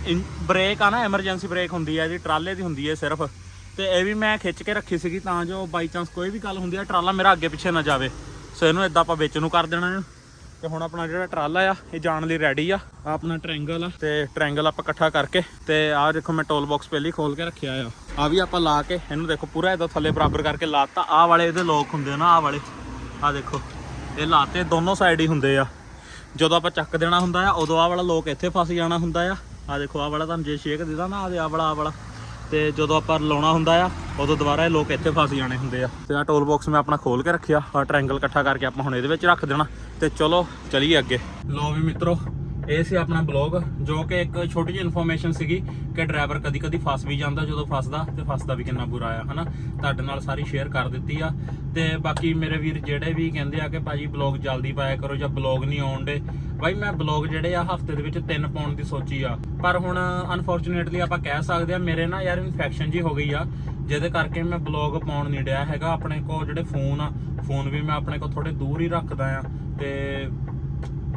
ਬ੍ਰੇਕ ਆ ਨਾ ਐਮਰਜੈਂਸੀ ਬ੍ਰੇਕ ਹੁੰਦੀ ਆ, ਇਹਦੀ ਟਰਾਲੇ ਦੀ ਹੁੰਦੀ ਹੈ ਸਿਰਫ। ਤੇ ਇਹ ਵੀ ਮੈਂ ਖਿੱਚ ਕੇ ਰੱਖੀ ਸੀਗੀ ਤਾਂ ਜੋ ਬਾਈ ਚਾਂਸ ਕੋਈ ਵੀ ਗੱਲ ਹੁੰਦੀ ਆ, ਟਰਾਲਾ ਮੇਰਾ ਅੱਗੇ ਪਿੱਛੇ ਨਾ ਜਾਵੇ। ਸੋ ਇਹਨੂੰ ਇਦਾਂ ਆਪਾਂ ਵਿੱਚ ਨੂੰ ਕਰ ਦੇਣਾ ਆ ਤੇ ਹੁਣ ਆਪਣਾ ਜਿਹੜਾ ਟਰਾਲਾ ਆ, ਇਹ ਜਾਣ ਲਈ ਰੈਡੀ ਆ। ਆਹ ਆਪਣਾ ਟ੍ਰਾਇੰਗਲ ਆ ਤੇ ਟ੍ਰਾਇੰਗਲ ਆਪਾਂ ਇਕੱਠਾ ਕਰਕੇ ਤੇ ਆਹ ਦੇਖੋ ਮੈਂ ਟੋਲ ਬਾਕਸ ਪਹਿਲੀ ਖੋਲ ਕੇ ਰੱਖਿਆ ਆ। ਆ ਵੀ ਆਪਾਂ ਲਾ ਕੇ, ਇਹਨੂੰ ਦੇਖੋ ਪੂਰਾ ਇਹਦਾ ਥੱਲੇ ਬਰਾਬਰ ਕਰਕੇ ਲਾਤਾ। ਆਹ ਵਾਲੇ ਇਹਦੇ ਲੋਕ ਹੁੰਦੇ ਆ ਨਾ, ਆਹ ਵਾਲੇ। ਆਹ ਦੇਖੋ, ਇਹ ਲਾਤੇ, ਦੋਨੋਂ ਸਾਈਡ ਹੀ ਹੁੰਦੇ ਆ। ਜਦੋਂ ਆਪਾਂ ਚੱਕ ਦੇਣਾ ਹੁੰਦਾ ਆ, ਉਦੋਂ ਆਹ ਵਾਲਾ ਲੋਕ ਇੱਥੇ ਫਸ ਜਾਣਾ ਹੁੰਦਾ ਆ। ਆਹ ਦੇਖੋ, ਆਹ ਵਾਲਾ ਤੁਹਾਨੂੰ ਜੇ ਸ਼ੇਕ ਦਿੱਤਾ ਨਾ, ਆਹ ਦੇ ਆਹ ਵਾਲਾ ਆਹ ਵਾਲਾ। ਤੇ ਜਦੋਂ ਆਪਾਂ ਲਾਉਣਾ ਹੁੰਦਾ ਆ, ਉਦੋਂ ਦੁਬਾਰਾ ਇਹ ਲੋਕ ਇੱਥੇ ਫਸ ਜਾਣੇ ਹੁੰਦੇ ਆ। ਤੇ ਆ ਟੋਲ ਬਾਕਸ ਮੈਂ ਆਪਣਾ ਖੋਲ ਕੇ ਰੱਖਿਆ ਆ ਟ੍ਰਾਇੰਗਲ ਇਕੱਠਾ ਕਰਕੇ ਆਪਾਂ ਹੁਣ ਇਹਦੇ ਵਿੱਚ ਰੱਖ ਦੇਣਾ। ਤੇ ਚਲੋ, ਚਲੀਏ ਅੱਗੇ। ਲੋ ਵੀ ਮਿੱਤਰੋ ਇਹ ਸੀ ਆਪਣਾ ਬਲੌਗ, ਜੋ ਕਿ ਇੱਕ ਛੋਟੀ ਜਿਹੀ ਇਨਫੋਰਮੇਸ਼ਨ ਸੀਗੀ ਕਿ ਡਰਾਈਵਰ ਕਦੀ ਕਦੀ ਫਸ ਵੀ ਜਾਂਦਾ ਜਦੋਂ ਫਸਦਾ ਤੇ ਫਸਦਾ ਵੀ ਕਿੰਨਾ ਬੁਰਾ ਆ, ਹਨਾ? ਤੁਹਾਡੇ ਨਾਲ ਸਾਰੀ ਸ਼ੇਅਰ ਕਰ ਦਿੱਤੀ ਆ। ਤੇ ਬਾਕੀ ਮੇਰੇ ਵੀਰ ਜਿਹੜੇ ਵੀ ਕਹਿੰਦੇ ਆ ਕਿ ਭਾਜੀ ਬਲੌਗ ਜਲਦੀ ਪਾਇਆ ਕਰੋ ਜਾਂ ਬਲੌਗ ਨਹੀਂ ਆਉਣ ਦੇ, ਬਾਈ ਮੈਂ ਬਲੌਗ ਜਿਹੜੇ ਆ ਹਫ਼ਤੇ ਦੇ ਵਿੱਚ ਤਿੰਨ ਪਾਉਣ ਦੀ ਸੋਚੀ ਆ। ਪਰ ਹੁਣ ਅਨਫੋਰਚੂਨੇਟਲੀ ਆਪਾਂ ਕਹਿ ਸਕਦੇ ਆ, ਮੇਰੇ ਨਾ ਯਾਰ ਇਨਫੈਕਸ਼ਨ ਜੀ ਹੋ ਗਈ ਆ, ਜਿਹਦੇ ਕਰਕੇ ਮੈਂ ਬਲੌਗ ਪਾਉਣ ਨਹੀਂ ਡਿਆ ਹੈਗਾ। ਆਪਣੇ ਕੋਲ ਜਿਹੜੇ ਫੋਨ ਆ ਫੋਨ ਵੀ ਮੈਂ ਆਪਣੇ ਕੋਲ ਥੋੜੇ ਦੂਰ ਹੀ ਰੱਖਦਾ ਆ ਤੇ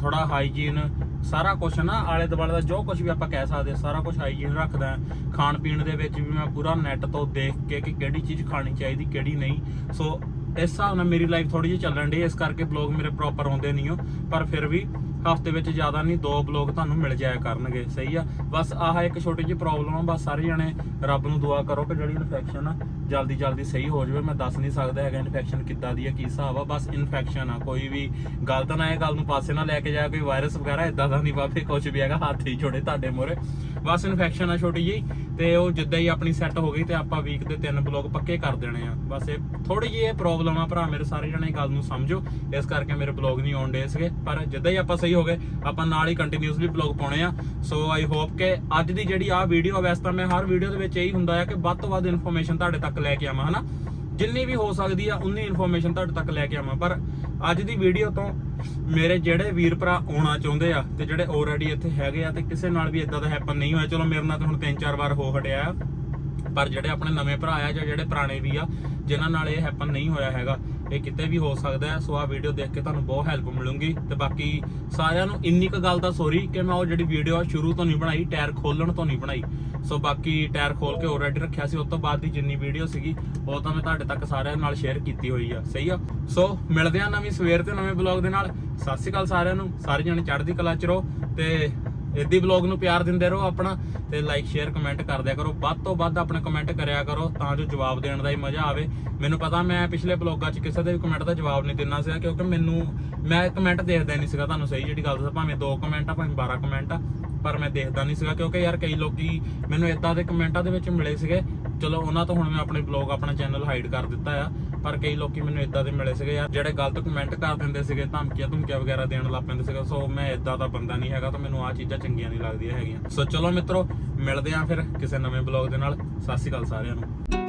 ਥੋੜਾ ਹਾਈਜੀਨ ਸਾਰਾ ਕੁਝ ਨਾ ਆਲੇ ਦੁਆਲੇ ਦਾ ਜੋ ਕੁਝ ਵੀ ਆਪਾਂ ਕਹਿ ਸਕਦੇ ਹਾਂ, ਸਾਰਾ ਕੁਝ ਹਾਈਜੀਨ ਰੱਖਦਾ ਖਾਣ ਪੀਣ ਦੇ ਵਿੱਚ ਵੀ ਮੈਂ ਪੂਰਾ ਨੈਟ ਤੋਂ ਦੇਖ ਕੇ ਕਿ ਕਿਹੜੀ ਚੀਜ਼ ਖਾਣੀ ਚਾਹੀਦੀ ਕਿਹੜੀ ਨਹੀਂ। ਸੋ ਇਸ ਹਿਸਾਬ ਨਾਲ ਮੇਰੀ ਲਾਈਫ ਥੋੜੀ ਜਿਹੀ ਚੱਲਣ ਦੀ ਇਸ ਕਰਕੇ ਬਲੌਗ ਮੇਰੇ ਪ੍ਰੋਪਰ ਆਉਂਦੇ ਨਹੀਂ ਹੋ ਪਰ ਫਿਰ ਵੀ ਹਫ਼ਤੇ ਵਿੱਚ ਜ਼ਿਆਦਾ ਨਹੀਂ, ਦੋ ਬਲੌਗ ਤੁਹਾਨੂੰ ਮਿਲ ਜਾਇਆ ਕਰਨਗੇ, ਸਹੀ ਆ? ਬਸ ਆਹ ਇੱਕ ਛੋਟੀ ਜਿਹੀ ਪ੍ਰੋਬਲਮ ਆ, ਬਸ ਸਾਰੇ ਜਣੇ ਰੱਬ ਨੂੰ ਦੁਆ ਕਰੋ ਕਿ ਜਿਹੜੀ ਇਨਫੈਕਸ਼ਨ ਆ, ਜਲਦੀ ਜਲਦੀ ਸਹੀ ਹੋ ਜਾਵੇ। ਮੈਂ ਦੱਸ ਨਹੀਂ ਸਕਦਾ ਹੈਗਾ ਇਨਫੈਕਸ਼ਨ ਕਿੱਦਾਂ ਦੀ ਆ, ਕੀ ਹਿਸਾਬ ਆ, ਬਸ ਇਨਫੈਕਸ਼ਨ ਆ, ਕੋਈ ਵੀ ਗਲਤ ਨਾ ਇਹ ਗੱਲ ਨੂੰ ਪਾਸੇ ਨਾ ਲੈ ਕੇ ਜਾਇਆ ਕੋਈ ਵਾਇਰਸ ਵਗੈਰਾ ਇਦਾਂ ਦਾ ਨਹੀਂ ਬਾਬੇ ਕੁਝ ਵੀ ਹੈਗਾ, ਹੱਥ ਹੀ ਜੋੜੇ ਤੁਹਾਡੇ ਮੋਰੇ ਬਸ ਇਨਫੈਕਸ਼ਨ ਆ ਛੋਟੀ ਜਿਹੀ, ਤੇ ਉਹ ਜਿੱਦਾਂ ਹੀ ਆਪਣੀ ਸੈੱਟ ਹੋ ਗਈ ਤੇ ਆਪਾਂ ਵੀਕ ਦੇ ਤਿੰਨ ਬਲੌਗ ਪੱਕੇ ਕਰ ਦੇਣੇ ਆ। ਬਸ ਇਹ ਥੋੜੀ ਜਿਹੀ ਇਹ ਪ੍ਰੋਬਲਮ ਆ ਭਰਾ, ਮੇਰੇ ਸਾਰੇ ਜਣੇ ਗੱਲ ਨੂੰ ਸਮਝੋ। ਇਸ ਕਰਕੇ ਮੇਰੇ ਬਲੌਗ ਨਹੀਂ ਆਉਣ ਡੇ ਸੀਗੇ। ਪਰ ਜਿੱਦਾਂ ਹੀ ਆਪਾਂ ਸਹੀ ਹੋ ਗਏ, ਆਪਾਂ ਨਾਲ ਹੀ ਕੰਟੀਨਿਊਸਲੀ ਬਲੌਗ ਪਾਉਣੇ ਆ। ਸੋ ਆਈ ਹੋਪ ਕਿ ਅੱਜ ਦੀ ਜਿਹੜੀ ਆ ਵੀਡੀਓ ਵੈਸੇ ਤਾਂ ਮੈਂ ਹਰ ਵੀਡੀਓ ਦੇ ਵਿੱਚ ਇਹੀ ਹੁੰਦਾ ਆ ਕਿ ਵੱਧ ਤੋਂ ਵੱਧ ਇਨਫੋਰਮੇਸ਼ਨ ਤੁਹਾਡੇ ਤੱਕ ਲੈ ਕੇ ਆਵਾਂ, ਹਨਾ? ਜਿੰਨੀ ਵੀ ਹੋ ਸਕਦੀ ਆ, ਉਨੀ ਇਨਫੋਰਮੇਸ਼ਨ ਤੁਹਾਡੇ ਤੱਕ ਲੈ ਕੇ ਆਵਾਂ। ਪਰ ਅੱਜ ਦੀ ਵੀਡੀਓ ਤੋਂ ਮੇਰੇ ਜਿਹੜੇ ਵੀਰ ਭਰਾ ਆਉਣਾ ਚਾਹੁੰਦੇ ਆ ਤੇ ਜਿਹੜੇ ਆਲਰੇਡੀ ਇੱਥੇ ਹੈਗੇ ਆ ਤੇ ਕਿਸੇ ਨਾਲ ਵੀ ਇਦਾਂ ਦਾ ਹੈਪਨ ਨਹੀਂ ਹੋਇਆ, ਚਲੋ ਮੇਰੇ ਨਾਲ ਤਾਂ ਹੁਣ ਤਿੰਨ ਚਾਰ ਵਾਰ ਹੋ ਹਟਿਆ। ਆ ਪਰ ਜਿਹੜੇ ਆਪਣੇ ਨਵੇਂ ਭਰਾ ਆ ਜਾਂ ਜਿਹੜੇ ਪੁਰਾਣੇ ਵੀ ਆ, ਜਿਨ੍ਹਾਂ ਨਾਲ ਇਹ ਹੈਪਨ ਨਹੀਂ ਹੋਇਆ ਹੈਗਾ, ਇਹ ਕਿਤੇ ਵੀ ਹੋ ਸਕਦਾ ਹੈ। ਸੋ ਆ ਵੀਡੀਓ ਦੇਖ ਕੇ ਤੁਹਾਨੂੰ ਬਹੁਤ ਹੈਲਪ ਮਿਲੂਗੀ। ਤੇ ਬਾਕੀ ਸਾਰਿਆਂ ਨੂੰ ਇੰਨੀ ਕੁ ਗੱਲ ਦਾ ਸੌਰੀ ਕਿ ਮੈਂ ਉਹ ਜਿਹੜੀ ਵੀਡੀਓ ਆ ਸ਼ੁਰੂ ਤੋਂ ਨਹੀਂ ਬਣਾਈ, ਟਾਇਰ ਖੋਲਣ ਤੋਂ ਨਹੀਂ ਬਣਾਈ। ਸੋ ਬਾਕੀ ਟਾਇਰ ਖੋਲ ਕੇ ਆਲਰੇਡੀ ਰੱਖਿਆ ਸੀ, ਉਸ ਤੋਂ ਬਾਅਦ ਦੀ ਜਿੰਨੀ ਵੀਡੀਓ ਸੀਗੀ, ਉਹ ਤਾਂ ਮੈਂ ਤੁਹਾਡੇ ਤੱਕ ਸਾਰਿਆਂ ਨਾਲ ਸ਼ੇਅਰ ਕੀਤੀ ਹੋਈ ਆ। ਸਹੀ ਆ? ਸੋ ਮਿਲਦੇ ਆ ਨਵੀਂ ਸਵੇਰ ਤੇ ਨਵੇਂ ਬਲੌਗ ਦੇ ਨਾਲ। ਸਤਿ ਸ਼੍ਰੀ ਅਕਾਲ ਸਾਰਿਆਂ ਨੂੰ। ਸਾਰੇ ਜਣੇ ਚੜ੍ਹਦੀ ਕਲਾ ਚ ਰਹੋ ਤੇ ਇਦੀ ਬਲੌਗ ਨੂੰ ਪਿਆਰ ਦਿੰਦੇ ਰਹੋ ਆਪਣਾ ਤੇ ਲਾਈਕ ਸ਼ੇਅਰ ਕਮੈਂਟ ਕਰਦਿਆ ਕਰੋ। ਵੱਧ ਤੋਂ ਵੱਧ ਆਪਣੇ ਕਮੈਂਟ ਕਰਿਆ ਕਰੋ ਤਾਂ ਜੋ ਜਵਾਬ ਦੇਣ ਦਾ ਹੀ ਮਜ਼ਾ ਆਵੇ। ਮੈਨੂੰ ਪਤਾ ਮੈਂ ਪਿਛਲੇ ਬਲੌਗਾਂ 'ਚ ਕਿਸੇ ਦੇ ਵੀ ਕਮੈਂਟ ਦਾ ਜਵਾਬ ਨਹੀਂ ਦਿੰਦਾ ਸੀਗਾ ਕਿਉਂਕਿ ਮੈਨੂੰ ਮੈਂ ਕਮੈਂਟ ਦੇਖਦਾ ਨਹੀਂ ਸੀਗਾ ਤੁਹਾਨੂੰ ਸਹੀ ਜਿਹੜੀ ਗੱਲ ਦੱਸਾਂ, ਭਾਵੇਂ ਦੋ ਕਮੈਂਟ ਆ, ਭਾਵੇਂ 12 ਕਮੈਂਟ ਆ, ਪਰ ਮੈਂ ਦੇਖਦਾ ਨਹੀਂ ਸੀਗਾ ਕਿਉਂਕਿ ਯਾਰ ਕਈ ਲੋਕੀ ਮੈਨੂੰ ਇਦਾਂ ਦੇ ਕਮੈਂਟਾਂ ਦੇ ਵਿੱਚ ਮਿਲੇ ਸੀਗੇ। ਚਲੋ ਉਹਨਾਂ ਤੋਂ ਹੁਣ ਮੈਂ ਆਪਣੇ ਬਲੌਗ ਆਪਣਾ ਚੈਨਲ ਹਾਈਡ ਕਰ ਦਿੱਤਾ ਆ। ਪਰ ਕਈ ਲੋਕੀ ਮੈਨੂੰ ਇਦਾਂ ਦੇ ਮਿਲੇ ਸੀਗੇ, ਯਾਰ ਜਿਹੜੇ ਗਲਤ ਕਮੈਂਟ ਕਰ ਦਿੰਦੇ ਸੀਗੇ, ਧਮਕੀਆਂ ਧਮਕੀਆਂ ਵਗੈਰਾ ਦੇਣ ਲੱਗ ਪੈਂਦੇ ਸੀਗੇ, ਸੋ ਮੈਂ ਇਦਾਂ ਦਾ ਬੰਦਾ ਨਹੀਂ ਹੈਗਾ ਤਾਂ ਮੈਨੂੰ ਆਹ ਚੀਜ਼ਾਂ ਚੰਗੀਆਂ ਨਹੀਂ ਲੱਗਦੀਆਂ ਹੈਗੀਆਂ। ਸੋ ਚਲੋ ਮਿੱਤਰੋ, ਮਿਲਦੇ ਆਂ ਫਿਰ ਕਿਸੇ ਨਵੇਂ ਬਲੌਗ ਦੇ ਨਾਲ। ਸਤਿ ਸ਼੍ਰੀ ਅਕਾਲ ਸਾਰਿਆਂ ਨੂੰ।